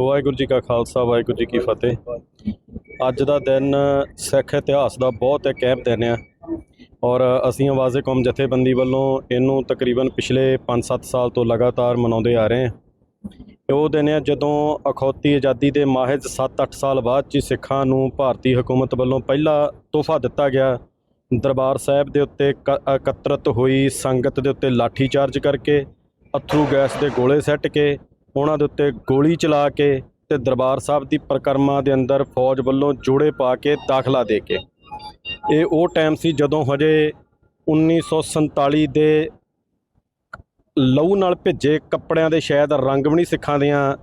ਵਾਹਿਗੁਰੂ ਜੀ ਕਾ ਖਾਲਸਾ, ਵਾਹਿਗੁਰੂ ਜੀ ਕੀ ਫਤਿਹ। ਅੱਜ ਦਾ ਦਿਨ ਸਿੱਖ ਇਤਿਹਾਸ ਦਾ ਬਹੁਤ ਇੱਕ ਅਹਿਮ ਦਿਨ ਆ। ਔਰ ਅਸੀਂ ਆਵਾਜ਼ੇ ਕੌਮ ਜਥੇਬੰਦੀ ਵੱਲੋਂ ਇਹਨੂੰ ਤਕਰੀਬਨ ਪਿਛਲੇ 5-7 ਸਾਲ ਤੋਂ ਲਗਾਤਾਰ ਮਨਾਉਂਦੇ ਆ ਰਹੇ ਹਾਂ। ਉਹ ਦਿਨ ਆ ਜਦੋਂ ਅਖੌਤੀ ਆਜ਼ਾਦੀ ਦੇ ਮਾਹਿਜ਼ 7-8 ਸਾਲ ਬਾਅਦ 'ਚ ਹੀ ਸਿੱਖਾਂ ਨੂੰ ਭਾਰਤੀ ਹਕੂਮਤ ਵੱਲੋਂ ਪਹਿਲਾ ਤੋਹਫਾ ਦਿੱਤਾ ਗਿਆ। ਦਰਬਾਰ ਸਾਹਿਬ ਦੇ ਉੱਤੇ ਕ- ਇਕੱਤਰਤ ਹੋਈ ਸੰਗਤ ਦੇ ਉੱਤੇ ਲਾਠੀ ਚਾਰਜ ਕਰਕੇ, ਅਥਰੂ ਗੈਸ ਦੇ ਗੋਲੇ ਸੱਟ ਕੇ ਉਹਨਾਂ ਦੇ ਉੱਤੇ ਗੋਲੀ ਚਲਾ ਕੇ ਤੇ ਦਰਬਾਰ ਸਾਹਿਬ ਦੀ ਪ੍ਰਕਰਮਾ ਦੇ ਅੰਦਰ ਫੌਜ ਵੱਲੋਂ ਜੋੜੇ ਪਾ ਕੇ ਦਾਖਲਾ ਦੇ ਕੇ। ਇਹ ਉਹ ਟਾਈਮ ਸੀ ਜਦੋਂ ਹਜੇ 1947 ਦੇ ਲਹੂ ਨਾਲ ਭਿੱਜੇ ਕੱਪੜਿਆਂ ਦੇ ਸ਼ਾਇਦ ਰੰਗ ਵੀ ਨਹੀਂ ਸਿੱਖਾਂ ਦੀਆਂ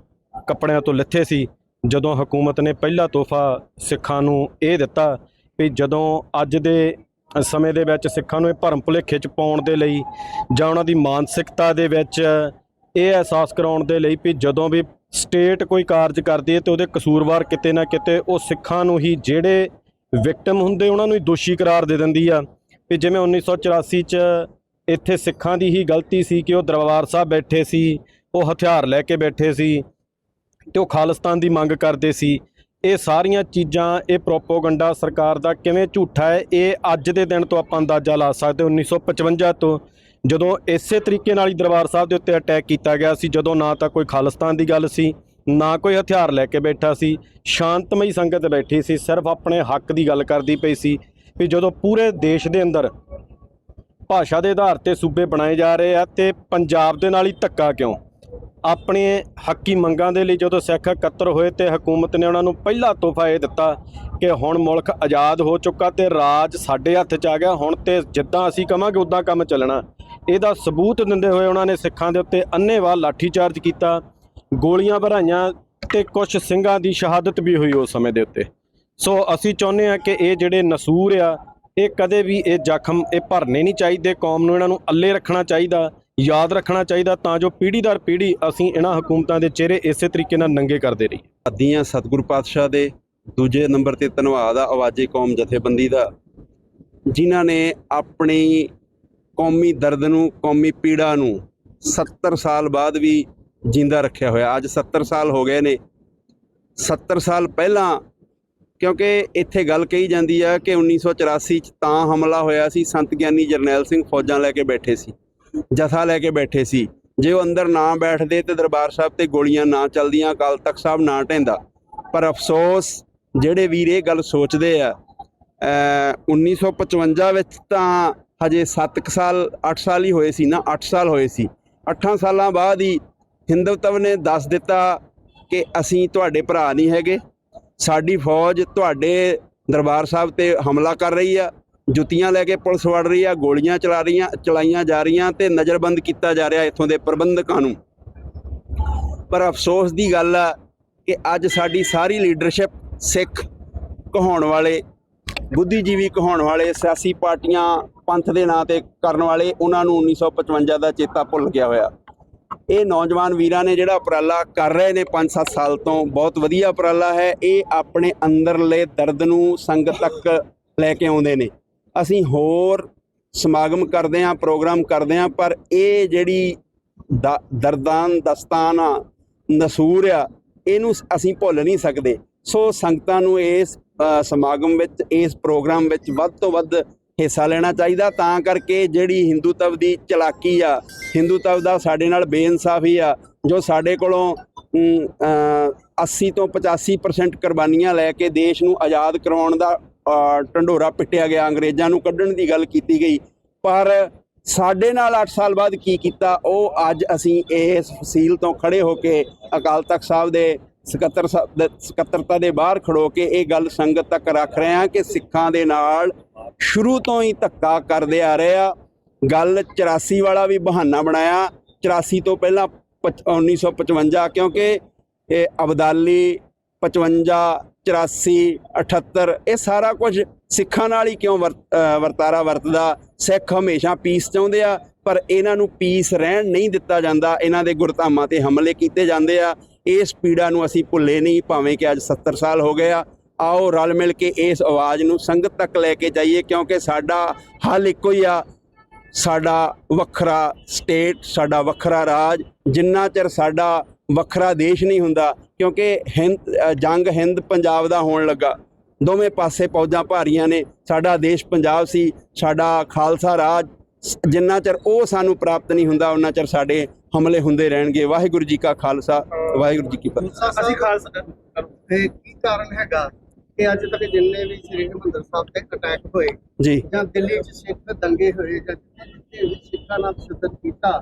ਕੱਪੜਿਆਂ ਤੋਂ ਲਿੱਥੇ ਸੀ, ਜਦੋਂ ਹਕੂਮਤ ਨੇ ਪਹਿਲਾ ਤੋਹਫਾ ਸਿੱਖਾਂ ਨੂੰ ਇਹ ਦਿੱਤਾ ਵੀ ਜਦੋਂ ਅੱਜ ਦੇ ਸਮੇਂ ਦੇ ਵਿੱਚ ਸਿੱਖਾਂ ਨੂੰ ਇਹ ਭਰਮ ਭੁਲੇਖੇ ਚ ਪਾਉਣ ਦੇ ਲਈ ਜਾਂ ਉਹਨਾਂ ਦੀ ਮਾਨਸਿਕਤਾ ਦੇ ਵਿੱਚ ਇਹ ਅਹਿਸਾਸ ਕਰਾਉਣ ਦੇ ਲਈ ਵੀ ਜਦੋਂ ਵੀ ਸਟੇਟ ਕੋਈ ਕਾਰਜ ਕਰਦੀ ਹੈ ਤੇ ਉਹਦੇ ਕਸੂਰਵਾਰ ਕਿਤੇ ਨਾ ਕਿਤੇ ਉਹ ਸਿੱਖਾਂ ਨੂੰ ਹੀ ਜਿਹੜੇ ਵਿਕਟਮ ਹੁੰਦੇ ਉਹਨਾਂ ਨੂੰ ਹੀ ਦੋਸ਼ੀ ਕਰਾਰ ਦੇ ਦਿੰਦੀ ਆ ਵੀ ਜਿਵੇਂ 1984 ਚ ਇੱਥੇ ਸਿੱਖਾਂ ਦੀ ਹੀ ਗਲਤੀ ਸੀ ਕਿ ਉਹ ਦਰਬਾਰ ਸਾਹਿਬ ਬੈਠੇ ਸੀ, ਉਹ ਹਥਿਆਰ ਲੈ ਕੇ ਬੈਠੇ ਸੀ ਤੇ ਉਹ ਖਾਲਿਸਤਾਨ ਦੀ ਮੰਗ ਕਰਦੇ ਸੀ ਇਹ ਸਾਰੀਆਂ ਚੀਜ਼ਾਂ, ਇਹ ਪ੍ਰੋਪੋਗੰਡਾ ਸਰਕਾਰ ਦਾ ਕਿਵੇਂ ਝੂਠਾ ਹੈ, ਇਹ ਅੱਜ ਦੇ ਦਿਨ ਤੋਂ ਆਪਾਂ ਅੰਦਾਜ਼ਾ ਲਾ ਸਕਦੇ ਹਾਂ। 1955 ਤੋਂ ਜਦੋਂ ਇਸੇ ਤਰੀਕੇ ਨਾਲ ਹੀ ਦਰਬਾਰ ਸਾਹਿਬ ਦੇ ਉੱਤੇ ਅਟੈਕ ਕੀਤਾ ਗਿਆ ਸੀ, ਜਦੋਂ ਨਾ ਤਾਂ ਕੋਈ ਖਾਲਿਸਤਾਨ ਦੀ ਗੱਲ ਸੀ, ਨਾ ਕੋਈ ਹਥਿਆਰ ਲੈ ਕੇ ਬੈਠਾ ਸੀ, ਸ਼ਾਂਤਮਈ ਸੰਗਤ ਬੈਠੀ ਸੀ, ਸਿਰਫ ਆਪਣੇ ਹੱਕ ਦੀ ਗੱਲ ਕਰਦੀ ਪਈ ਸੀ ਵੀ ਜਦੋਂ ਪੂਰੇ ਦੇਸ਼ ਦੇ ਅੰਦਰ ਭਾਸ਼ਾ ਦੇ ਆਧਾਰ ਤੇ ਸੂਬੇ ਬਣਾਏ ਜਾ ਰਹੇ ਆ ਤੇ ਪੰਜਾਬ ਦੇ ਨਾਲ ਹੀ ਧੱਕਾ ਕਿਉਂ? ਆਪਣੇ ਹੱਕੀ ਮੰਗਾਂ ਦੇ ਲਈ ਜਦੋਂ ਸਿੱਖ ਇਕੱਤਰ ਹੋਏ ਤੇ ਹਕੂਮਤ ਨੇ ਉਹਨਾਂ ਨੂੰ ਪਹਿਲਾ ਤੋਹਫਾ ਇਹ ਦਿੱਤਾ ਕਿ ਹੁਣ ਮੁਲਕ ਆਜ਼ਾਦ ਹੋ ਚੁੱਕਾ ਤੇ ਰਾਜ ਸਾਡੇ ਹੱਥ 'ਚ ਆ ਗਿਆ, ਹੁਣ ਤੇ ਜਿੱਦਾਂ ਅਸੀਂ ਕਵਾਂਗੇ ਉਦਾਂ ਕੰਮ ਚੱਲਣਾ। ਇਹਦਾ ਸਬੂਤ ਦਿੰਦੇ ਹੋਏ ਉਹਨਾਂ ਨੇ ਸਿੱਖਾਂ ਦੇ ਉੱਤੇ ਅੰਨ੍ਹੇਵਾਹ ਲਾਠੀਚਾਰਜ ਕੀਤਾ, ਗੋਲੀਆਂ ਭਰਾਈਆਂ ਤੇ ਕੁਝ ਸਿੰਘਾਂ ਦੀ ਸ਼ਹਾਦਤ ਵੀ ਹੋਈ ਉਸ ਸਮੇਂ ਦੇ ਉੱਤੇ। ਸੋ ਅਸੀਂ ਚਾਹੁੰਦੇ ਹਾਂ ਕਿ ਇਹ ਜਿਹੜੇ ਨਸੂਰ ਆ, ਇਹ ਕਦੇ ਵੀ ਇਹ ਜ਼ਖਮ ਇਹ ਭਰਨੇ ਨਹੀਂ ਚਾਹੀਦੇ, ਕੌਮ ਨੂੰ ਇਹਨਾਂ ਨੂੰ ਅੱਲੇ ਰੱਖਣਾ ਚਾਹੀਦਾ, ਯਾਦ ਰੱਖਣਾ ਚਾਹੀਦਾ ਤਾਂ ਜੋ ਪੀੜ੍ਹੀ ਦਰ ਪੀੜ੍ਹੀ ਅਸੀਂ ਇਹਨਾਂ ਹਕੂਮਤਾਂ ਦੇ ਚਿਹਰੇ ਇਸੇ ਤਰੀਕੇ ਨਾਲ ਨੰਗੇ ਕਰਦੇ ਰਹੀਏ। ਆਦੀਆਂ ਸਤਿਗੁਰੂ ਪਾਤਸ਼ਾਹ ਦੇ ਦੂਜੇ ਨੰਬਰ ਤੇ ਧੰਨਵਾਦ ਆ ਆਵਾਜ਼ੇ ਕੌਮ ਜਥੇਬੰਦੀ ਦਾ, ਜਿਨ੍ਹਾਂ ਨੇ ਆਪਣੀ ਕੌਮੀ ਦਰਦ ਨੂੰ, ਕੌਮੀ ਪੀੜਾ ਨੂੰ 70 ਸਾਲ ਬਾਅਦ ਵੀ ਜਿੰਦਾ ਰੱਖਿਆ ਹੋਇਆ। ਅੱਜ 70 ਸਾਲ ਹੋ ਗਏ ਨੇ। 70 ਸਾਲ ਪਹਿਲਾਂ, ਕਿਉਂਕਿ ਇੱਥੇ ਗੱਲ ਕਹੀ ਜਾਂਦੀ ਆ ਕਿ 1984 ਚ ਤਾਂ ਹਮਲਾ ਹੋਇਆ ਸੀ, ਸੰਤ ਗਿਆਨੀ ਜਰਨੈਲ ਸਿੰਘ ਫੌਜਾਂ ਲੈ ਕੇ ਬੈਠੇ ਸੀ, ਜਥਾ ਲੈ ਕੇ ਬੈਠੇ ਸੀ। ਜੇ ਉਹ ਅੰਦਰ ਨਾ ਬੈਠਦੇ ਤੇ ਦਰਬਾਰ ਸਾਹਿਬ ਤੇ ਗੋਲੀਆਂ ਨਾ ਚੱਲਦੀਆਂ, ਅਕਾਲ ਤਖਤ ਸਾਹਿਬ ਨਾ ਢਹਿੰਦਾ ਪਰ ਅਫਸੋਸ, ਜਿਹੜੇ ਵੀਰ ਇਹ ਗੱਲ ਸੋਚਦੇ ਆ, ਅਹ 1955 ਵਿੱਚ ਤਾਂ ਹਜੇ 7 ਸਾਲ 8 ਸਾਲ ਹੀ ਹੋਏ ਸੀ ਨਾ 8 ਸਾਲ ਹੋਏ ਸੀ। 8 ਸਾਲਾਂ ਬਾਅਦ ਹੀ ਹਿੰਦੂਤਵ ਨੇ ਦੱਸ ਦਿੱਤਾ ਕਿ ਅਸੀਂ ਤੁਹਾਡੇ ਭਰਾ ਨਹੀਂ ਹੈਗੇ। ਸਾਡੀ ਫੌਜ ਤੁਹਾਡੇ ਦਰਬਾਰ ਸਾਹਿਬ ਤੇ ਹਮਲਾ ਕਰ ਰਹੀ ਆ। ਜੁੱਤੀਆਂ ਲੈ ਕੇ ਪੁਲਿਸ ਵੜ ਰਹੀ ਆ, ਗੋਲੀਆਂ ਚਲਾ ਰਹੀਆਂ, ਚਲਾਈਆਂ ਜਾ ਰਹੀਆਂ ਤੇ ਨਜ਼ਰਬੰਦ ਕੀਤਾ ਜਾ ਰਿਹਾ ਇੱਥੋਂ ਦੇ ਪ੍ਰਬੰਧਕਾਂ ਨੂੰ। ਪਰ ਅਫਸੋਸ ਦੀ ਗੱਲ ਆ ਕਿ ਅੱਜ ਸਾਡੀ ਸਾਰੀ ਲੀਡਰਸ਼ਿਪ ਸਿੱਖ ਕਹਾਉਣ ਵਾਲੇ, ਬੁੱਧੀਜੀਵੀ ਕਹਾਉਣ ਵਾਲੇ ਸਿਆਸੀ ਪਾਰਟੀਆਂ ਪੰਥ ਦੇ ਨਾਂ ਤੇ ਕਰਨ ਵਾਲੇ ਉਹਨਾਂ ਨੂੰ 1955 ਦਾ ਚੇਤਾ ਭੁੱਲ ਗਿਆ ਹੋਇਆ। ਇਹ ਨੌਜਵਾਨ ਵੀਰਾਂ ਨੇ ਜਿਹੜਾ ਉਪਰਾਲਾ ਕਰ ਰਹੇ ਨੇ 5-7 ਸਾਲ ਤੋਂ, ਬਹੁਤ ਵਧੀਆ ਉਪਰਾਲਾ ਹੈ। ਇਹ ਆਪਣੇ ਅੰਦਰਲੇ ਦਰਦ ਨੂੰ ਸੰਗਤ ਤੱਕ ਲੈ ਕੇ ਆਉਂਦੇ ਨੇ। ਅਸੀਂ ਹੋਰ ਸਮਾਗਮ ਕਰਦੇ ਹਾਂ, ਪ੍ਰੋਗਰਾਮ ਕਰਦੇ ਹਾਂ, ਪਰ ਇਹ ਜਿਹੜੀ ਦ- ਦਰਦਾਨ, ਦਸਤਾਨ ਆ, ਨਸੂਰ ਆ, ਇਹਨੂੰ ਅਸੀਂ ਭੁੱਲ ਨਹੀਂ ਸਕਦੇ। ਸੋ ਸੰਗਤਾਂ ਨੂੰ ਇਸ ਸਮਾਗਮ ਵਿੱਚ, ਇਸ ਪ੍ਰੋਗਰਾਮ ਵਿੱਚ ਵੱਧ ਤੋਂ ਵੱਧ ਹਿੱਸਾ ਲੈਣਾ ਚਾਹੀਦਾ ਤਾਂ ਕਰਕੇ ਜਿਹੜੀ ਹਿੰਦੂਤਵ ਦੀ ਚਲਾਕੀ ਆ ਹਿੰਦੂਤਵ ਦਾ ਸਾਡੇ ਨਾਲ ਬੇਇਨਸਾਫੀ ਆ ਜੋ ਸਾਡੇ ਕੋਲੋਂ ਅਮ, 80 ਤੋਂ 85% ਕੁਰਬਾਨੀਆਂ ਲੈ ਕੇ ਦੇਸ਼ ਨੂੰ ਆਜ਼ਾਦ ਕਰਵਾਉਣ ਦਾ ਢੰਡੋਰਾ ਪਿੱਟਿਆ ਗਿਆ ਅੰਗਰੇਜ਼ਾਂ ਨੂੰ ਕੱਢਣ ਦੀ ਗੱਲ ਕੀਤੀ ਗਈ। ਪਰ ਸਾਡੇ ਨਾਲ 8 ਸਾਲ ਬਾਅਦ ਕੀ ਕੀਤਾ ਉਹ ਅੱਜ ਅਸੀਂ ਇਸ ਫਸੀਲ ਤੋਂ ਖੜੇ ਹੋ ਕੇ ਅਕਾਲ ਤਖਤ ਸਾਹਿਬ ਦੇ ਸਕੱਤਰ ਸਕੱਤਰਤਾ ਦੇ ਬਾਹਰ ਖੜੋ ਕੇ ਇਹ ਗੱਲ ਸੰਗਤ ਤੱਕ ਰੱਖ ਰਹੇ ਹਾਂ ਕਿ ਸਿੱਖਾਂ ਦੇ ਨਾਲ ਸ਼ੁਰੂ ਤੋਂ ਹੀ ਧੱਕਾ ਕਰਦੇ ਆ ਰਹੇ ਆ। ਗੱਲ 84 ਵਾਲਾ ਵੀ ਬਹਾਨਾ ਬਣਾਇਆ। 84 ਤੋਂ ਪਹਿਲਾਂ ਪਚ- 1955 ਕਿਉਂਕਿ ਇਹ ਅਬਦਾਲੀ 55 84 78 ਇਹ ਸਾਰਾ ਕੁਝ ਸਿੱਖਾਂ ਨਾਲ ਹੀ ਕਿਉਂ ਵਰ- ਵਰਤਾਰਾ ਵਰਤਦਾ? ਸਿੱਖ ਹਮੇਸ਼ਾ ਪੀਸ ਚਾਹੁੰਦੇ ਆ, ਪਰ ਇਹਨਾਂ ਨੂੰ ਪੀਸ ਰਹਿਣ ਨਹੀਂ ਦਿੱਤਾ ਜਾਂਦਾ। ਇਹਨਾਂ ਦੇ ਗੁਰਧਾਮਾਂ ਤੇ ਹਮਲੇ ਕੀਤੇ ਜਾਂਦੇ ਆ। ਇਸ ਪੀੜਾ ਨੂੰ ਅਸੀਂ ਭੁੱਲੇ ਨਹੀਂ, ਭਾਵੇਂ ਕਿ ਅੱਜ 70 ਸਾਲ ਹੋ ਗਏ ਆ। ਆਓ ਰਲ ਮਿਲ ਕੇ ਇਸ ਆਵਾਜ਼ ਨੂੰ ਸੰਗਤ ਤੱਕ ਲੈ ਕੇ ਜਾਈਏ, ਕਿਉਂਕਿ ਸਾਡਾ ਹੱਲ ਇੱਕੋ ਹੀ ਆ। ਸਾਡਾ ਵੱਖਰਾ ਸਟੇਟ, ਸਾਡਾ ਵੱਖਰਾ ਰਾਜ, ਜਿੰਨਾ ਚਿਰ ਸਾਡਾ ਵੱਖਰਾ ਦੇਸ਼ ਨਹੀਂ ਹੁੰਦਾ, ਕਿਉਂਕਿ ਹਿੰਦ ਜੰਗ ਹਿੰਦ ਪੰਜਾਬ ਦਾ ਹੋਣ ਲੱਗਾ। ਦੋਵੇਂ ਪਾਸੇ ਪੌਜਾਂ ਭਾਰੀਆਂ ਨੇ, ਸਾਡਾ ਦੇਸ਼ ਪੰਜਾਬ ਸੀ, ਸਾਡਾ ਖਾਲਸਾ ਰਾਜ, ਜਿੰਨਾ ਚਿਰ ਉਹ ਸਾਨੂੰ ਪ੍ਰਾਪਤ ਨਹੀਂ ਹੁੰਦਾ ਉਹਨਾਂ ਚਿਰ ਸਾਡੇ ਹਮਲੇ ਹੁੰਦੇ ਰਹਿਣਗੇ। ਵਾਹਿਗੁਰੂ ਜੀ ਕਾ ਖਾਲਸਾ, ਵਾਹਿਗੁਰੂ ਜੀ ਕੀ ਫਤਿਹ। ਅਸੀਂ ਖਾਲਸਾ। ਤੇ ਕੀ ਕਾਰਨ ਹੈਗਾ? ਕਿ ਅੱਜ ਤੱਕ ਜਿੰਨੇ ਵੀ ਸ੍ਰੀ ਹਰਿਮੰਦਰ ਸਾਹਿਬ ਤੇ ਅਟੈਕ ਹੋਏ ਜੀ। ਜਾਂ ਦਿੱਲੀ 'ਚ ਸਿੱਖ ਦੰਗੇ ਹੋਏ ਜਾਂ ਜਿੱਥੇ ਵੀ ਸਿੱਖਾਂ ਨਾਲ ਤਸ਼ੱਦਦ ਕੀਤਾ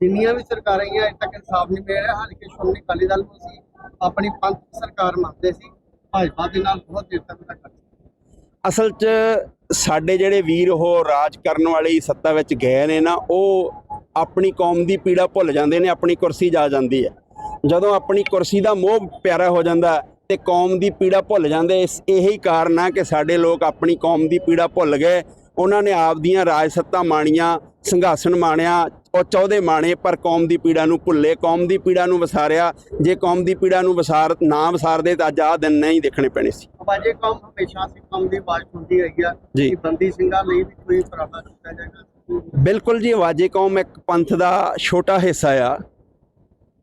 ਜਿੰਨੀਆਂ ਵੀ ਸਰਕਾਰਾਂ ਆਈਆਂ ਅਜੇ ਤੱਕ ਇਨਸਾਫ ਨਹੀਂ ਮਿਲਿਆ। ਹਾਲਾਂਕਿ ਸ਼੍ਰੋਮਣੀ ਅਕਾਲੀ ਦਲ ਨੂੰ ਸੀ ਆਪਣੀ ਪੰਥ ਸਰਕਾਰ ਮੰਨਦੇ ਸੀ। ਭਾਜਪਾ ਦੇ ਨਾਲ ਬਹੁਤ ਦੇਰ ਤੱਕ ਤੱਕ ਅਸਲ 'ਚ ਸਾਡੇ ਜਿਹੜੇ ਵੀਰ ਉਹ ਰਾਜ ਕਰਨ ਵਾਲੀ ਸੱਤਾ ਵਿੱਚ ਗਏ ਨੇ ਨਾ ਉਹ ਆਪਣੀ ਕੌਮ ਦੀ ਪੀੜਾ ਭੁੱਲ ਜਾਂਦੇ ਨੇ ਆਪਣੀ ਕੁਰਸੀ ਜਾ ਜਾਂਦੀ ਹੈ। ਜਦੋਂ ਆਪਣੀ ਕੁਰਸੀ ਦਾ ਮੋਹ ਪਿਆਰਾ ਹੋ ਜਾਂਦਾ ਤੇ ਕੌਮ ਦੀ ਪੀੜਾ ਭੁੱਲ ਜਾਂਦੇ। ਇਸ ਇਹੀ ਕਾਰਨ ਆ ਕਿ ਸਾਡੇ ਲੋਕ ਆਪਣੀ ਕੌਮ ਦੀ ਪੀੜਾ ਭੁੱਲ ਗਏ। ਉਹਨਾਂ ਨੇ ਆਪ ਦੀਆਂ ਰਾਜ ਸੱਤਾ ਮਾਣੀਆਂ ਸੰਘਾਸਨ ਮਾਣਿਆ ਉਹ ਚੌਦੇ ਮਾਣੇ ਪਰ ਕੌਮ ਦੀ ਪੀੜਾ ਨੂੰ ਭੁੱਲੇ। ਕੌਮ ਦੀ ਪੀੜਾ ਨੂੰ ਵਸਾਰਿਆ। ਜੇ ਕੌਮ ਦੀ ਪੀੜਾ ਨੂੰ ਵਸਾਰ ਨਾ ਵਸਾਰਦੇ ਤਾਂ ਅੱਜ ਆਹ ਦਿਨ ਨਹੀਂ ਦੇਖਣੇ ਪੈਣੇ ਸੀ। ਆਵਾਜ਼ੇ ਕੌਮ ਹਮੇਸ਼ਾ ਸਿੱਖ ਕੌਮ ਦੀ ਆਵਾਜ਼ ਸੁਣਦੀ ਰਹੀ ਆ। ਕਿ ਬੰਦੀ ਸਿੰਘਾਂ ਲਈ ਵੀ ਕੋਈ ਉਪਰਾਲਾ ਕੀਤਾ ਜਾਏਗਾ। ਬਿਲਕੁਲ ਜੀ ਆਵਾਜ਼ੇ ਕੌਮ ਇੱਕ ਪੰਥ ਦਾ ਛੋਟਾ ਹਿੱਸਾ ਆ।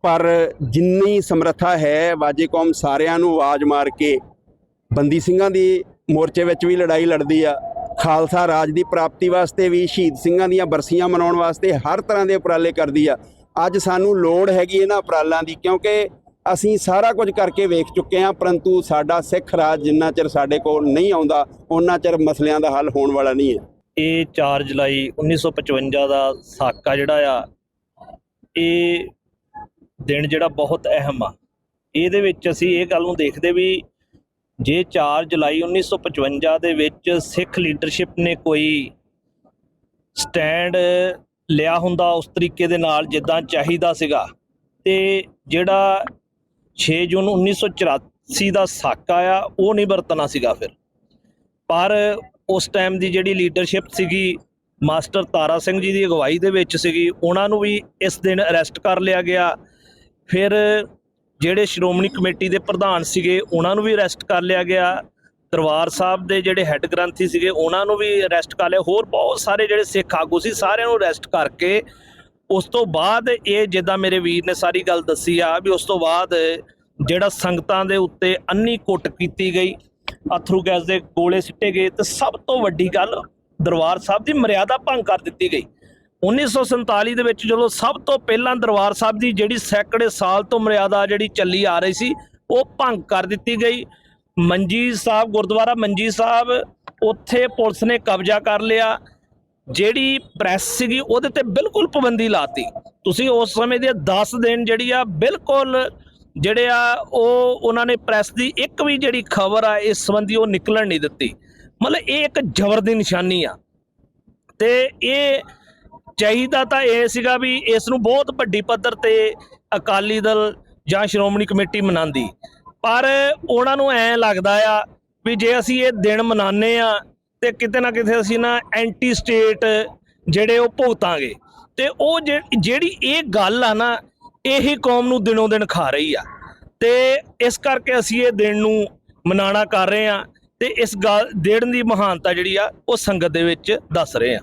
ਪਰ ਜਿੰਨੀ ਸਮਰੱਥਾ ਹੈ, ਵਾਜੇ ਕੌਮ ਸਾਰਿਆਂ ਨੂੰ ਆਵਾਜ਼ ਮਾਰ ਕੇ ਬੰਦੀ ਸਿੰਘਾਂ ਦੀ ਮੋਰਚੇ ਵਿੱਚ ਵੀ ਲੜਾਈ ਲੜਦੀ ਆ। ਖਾਲਸਾ ਰਾਜ ਦੀ ਪ੍ਰਾਪਤੀ ਵਾਸਤੇ ਵੀ, ਸ਼ਹੀਦ ਸਿੰਘਾਂ ਦੀਆਂ ਬਰਸੀਆਂ ਮਨਾਉਣ ਵਾਸਤੇ ਹਰ ਤਰ੍ਹਾਂ ਦੇ ਉਪਰਾਲੇ ਕਰਦੀ ਆ। ਅੱਜ ਸਾਨੂੰ ਲੋੜ ਹੈਗੀ ਇਹਨਾਂ ਉਪਰਾਲਾਂ ਦੀ, ਕਿਉਂਕਿ ਅਸੀਂ ਸਾਰਾ ਕੁਝ ਕਰਕੇ ਵੇਖ ਚੁੱਕੇ ਹਾਂ, ਪਰੰਤੂ ਸਾਡਾ ਸਿੱਖ ਰਾਜ ਜਿੰਨਾ ਚਿਰ ਸਾਡੇ ਕੋਲ ਨਹੀਂ ਆਉਂਦਾ ਉਹਨਾਂ ਚਿਰ ਮਸਲਿਆਂ ਦਾ ਹੱਲ ਹੋਣ ਵਾਲਾ ਨਹੀਂ ਹੈ। ਇਹ 4 ਜੁਲਾਈ 1955 ਦਾ ਸਾਕਾ ਜਿਹੜਾ ਆ, ਇਹ ਦਿਨ ਜਿਹੜਾ ਬਹੁਤ ਅਹਿਮ ਆ। ਇਹਦੇ ਵਿੱਚ ਅਸੀਂ ਇਹ ਗੱਲ ਨੂੰ ਦੇਖਦੇ ਵੀ ਜੇ 4 ਜੁਲਾਈ 1955 ਦੇ ਵਿੱਚ ਸਿੱਖ ਲੀਡਰਸ਼ਿਪ ਨੇ ਕੋਈ ਸਟੈਂਡ ਲਿਆ ਹੁੰਦਾ ਉਸ ਤਰੀਕੇ ਦੇ ਨਾਲ ਜਿੱਦਾਂ ਚਾਹੀਦਾ ਸੀਗਾ, ਤੇ ਜਿਹੜਾ 6 ਜੂਨ 1984 ਦਾ ਸਾਕਾ ਆ ਉਹ ਨਹੀਂ ਵਰਤਣਾ ਸੀਗਾ ਫਿਰ। ਪਰ ਉਸ ਟਾਈਮ ਦੀ ਜਿਹੜੀ ਲੀਡਰਸ਼ਿਪ ਸੀਗੀ, ਮਾਸਟਰ ਤਾਰਾ ਸਿੰਘ ਜੀ ਦੀ ਅਗਵਾਈ ਦੇ ਵਿੱਚ ਸੀਗੀ, ਉਹਨਾਂ ਨੂੰ ਵੀ ਇਸ ਦਿਨ ਅਰੈਸਟ ਕਰ ਲਿਆ ਗਿਆ। ਫਿਰ ਜਿਹੜੇ ਸ਼੍ਰੋਮਣੀ ਕਮੇਟੀ ਦੇ ਪ੍ਰਧਾਨ ਸੀਗੇ, ਉਹਨਾਂ ਨੂੰ ਵੀ ਅਰੈਸਟ ਕਰ ਲਿਆ ਗਿਆ। ਦਰਬਾਰ ਸਾਹਿਬ ਦੇ ਜਿਹੜੇ ਹੈੱਡ ਗ੍ਰੰਥੀ ਸੀਗੇ, ਉਹਨਾਂ ਨੂੰ ਵੀ ਅਰੈਸਟ ਕਰ ਲਿਆ। ਹੋਰ ਬਹੁਤ ਸਾਰੇ ਜਿਹੜੇ ਸਿੱਖ ਆਗੂ ਸੀ, ਸਾਰਿਆਂ ਨੂੰ ਅਰੈਸਟ ਕਰਕੇ ਉਸ ਤੋਂ ਬਾਅਦ ਇਹ ਜਿੱਦਾਂ ਮੇਰੇ ਵੀਰ ਨੇ ਸਾਰੀ ਗੱਲ ਦੱਸੀ ਆ ਵੀ ਉਸ ਤੋਂ ਬਾਅਦ ਜਿਹੜਾ ਸੰਗਤਾਂ ਦੇ ਉੱਤੇ ਅੰਨੀ ਕੁੱਟ ਕੀਤੀ ਗਈ, ਅਥਰੂ ਗੈਸ ਦੇ ਗੋਲੇ ਸਿੱਟੇ ਗਏ ਤੇ ਸਭ ਤੋਂ ਵੱਡੀ ਗੱਲ ਦਰਬਾਰ ਸਾਹਿਬ ਦੀ ਮਰਿਆਦਾ ਭੰਗ ਕਰ ਦਿੱਤੀ ਗਈ। 1947 ਦੇ ਵਿੱਚ ਜਦੋਂ ਸਭ ਤੋਂ ਪਹਿਲਾਂ ਦਰਬਾਰ ਸਾਹਿਬ ਦੀ ਜਿਹੜੀ ਸੈਂਕੜੇ ਸਾਲ ਤੋਂ ਮਰਿਆਦਾ ਜਿਹੜੀ ਚੱਲੀ ਆ ਰਹੀ ਸੀ, ਉਹ ਭੰਗ ਕਰ ਦਿੱਤੀ ਗਈ। ਮੰਜੀ ਸਾਹਿਬ, ਗੁਰਦੁਆਰਾ ਮੰਜੀ ਸਾਹਿਬ, ਉੱਥੇ ਪੁਲਿਸ ਨੇ ਕਬਜ਼ਾ ਕਰ ਲਿਆ। ਜਿਹੜੀ ਪ੍ਰੈਸ ਸੀਗੀ, ਉਹਦੇ ਤੇ ਬਿਲਕੁਲ ਪਾਬੰਦੀ ਲਾਤੀ। ਤੁਸੀਂ ਉਸ ਸਮੇਂ ਦੇ 10 ਦਿਨ ਜਿਹੜੀ ਆ, ਬਿਲਕੁਲ ਜਿਹੜੇ ਆ, ਉਹ ਉਹਨਾਂ ਨੇ ਪ੍ਰੈਸ ਦੀ ਇੱਕ ਵੀ ਜਿਹੜੀ ਖਬਰ ਆ, ਇਸ ਸੰਬੰਧੀ ਉਹ ਨਿਕਲਣ ਨਹੀਂ ਦਿੱਤੀ। ਮਤਲਬ ਇਹ ਇੱਕ ਜ਼ਬਰ ਦੀ ਨਿਸ਼ਾਨੀ ਆ। ਤੇ ਇਹ ਚਾਹੀਦਾ ਤਾਂ ਇਹ ਸੀਗਾ ਵੀ ਇਸ ਨੂੰ ਬਹੁਤ ਵੱਡੀ ਪੱਧਰ ਤੇ ਅਕਾਲੀ ਦਲ ਜਾਂ ਸ਼੍ਰੋਮਣੀ ਕਮੇਟੀ ਮਨਾਉਂਦੀ ਪਰ ਉਹਨਾਂ ਨੂੰ ਐ ਲੱਗਦਾ ਆ ਵੀ ਜੇ ਅਸੀਂ ਇਹ ਦਿਨ ਮਨਾਉਂਦੇ ਆ ਤੇ ਕਿਤੇ ਨਾ ਕਿਤੇ ਅਸੀਂ ਨਾ ਐਂਟੀ ਸਟੇਟ ਜਿਹੜੇ ਉਹ ਭੁਗਤਾਂਗੇ। ਤੇ ਉਹ ਜਿਹ- ਜਿਹੜੀ ਇਹ ਗੱਲ ਆ ਨਾ, ਇਹੀ ਕੌਮ ਨੂੰ ਦਿਨੋਂ ਦਿਨ ਖਾ ਰਹੀ ਆ। ਤੇ ਇਸ ਕਰਕੇ ਅਸੀਂ ਇਹ ਦਿਨ ਨੂੰ ਮਨਾਣਾ ਕਰ ਰਹੇ ਆ ਤੇ ਇਸ ਗੱਲ, ਦਿਨ ਦੀ ਮਹਾਨਤਾ ਜਿਹੜੀ ਆ, ਉਹ ਸੰਗਤ ਦੇ ਵਿੱਚ ਦੱਸ ਰਹੇ ਆ।